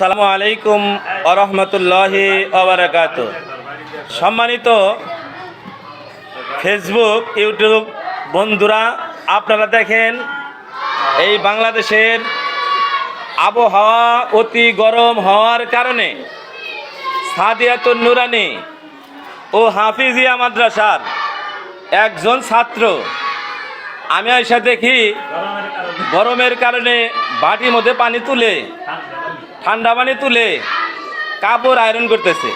সালামু আলাইকুম আরহামতুল্লাহি আবরাকাত সম্মানিত ফেসবুক, ইউটিউব বন্ধুরা, আপনারা দেখেন, এই বাংলাদেশের আবহাওয়া অতি গরম হওয়ার কারণে সাদিয়াতুন নুরানি ও হাফিজিয়া মাদ্রাসার একজন ছাত্র, আমি এসে দেখি, গরমের কারণে বাটির মধ্যে পানি তুলে ঠান্ডা পানি তুলে কাপড় আয়রন করতেছে।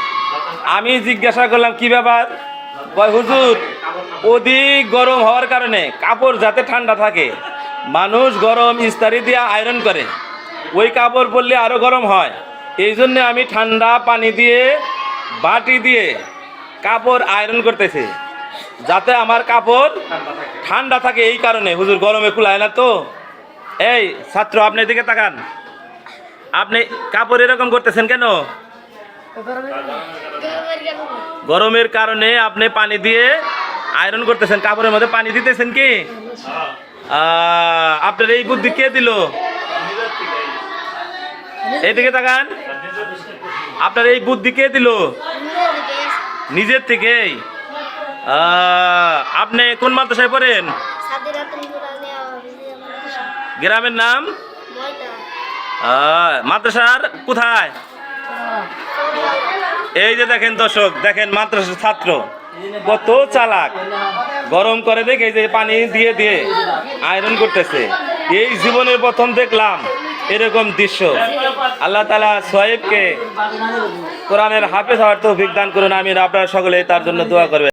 আমি জিজ্ঞাসা করলাম, কি ব্যাপার? কয়, হুজুর, অধিক গরম হওয়ার কারণে কাপড় যাতে ঠান্ডা থাকে, মানুষ গরম ইস্তারি দিয়ে আয়রন করে। ওই কাপড় পরলে আরও গরম হয়। এই জন্য আমি ঠান্ডা পানি দিয়ে, বাটি দিয়ে কাপড় আয়রন করতেছে, যাতে আমার কাপড় ঠান্ডা থাকে। এই কারণে, হুজুর, গরমে কুলায় না তো? এই, ছাত্র, আপনি এদিকে তাকান। আপনি কাপড় এরকম করতেছেন কেন? গরমের কারণে আপনি পানি দিয়ে আয়রন করতেছেন কাপড়ের মধ্যে পানি দিতেছেন কি? আপনার এই বুদ্ধি কে দিল? এদিকে তাকান। আপনার এই বুদ্ধি কে দিল? নিজের থেকেই। আপনি কোন মাদ্রাসায় পড়েন? গ্রামের নাম? মাদ্রাসার কোথায়? এই যে দেখেন দর্শক, দেখেন মাদ্রাসার ছাত্র। কত চালাক। গরম করে দেখে এই যে পানি দিয়ে দিয়ে আয়রন করতেছে। এই জীবনের প্রথম দেখলাম এরকম দৃশ্য। আল্লাহ তালা সোহেবকে কোরআনের হাফেজ হওয়ার তো দান করুন আমি আপনারা সকলে তার জন্য দোয়া করবেন।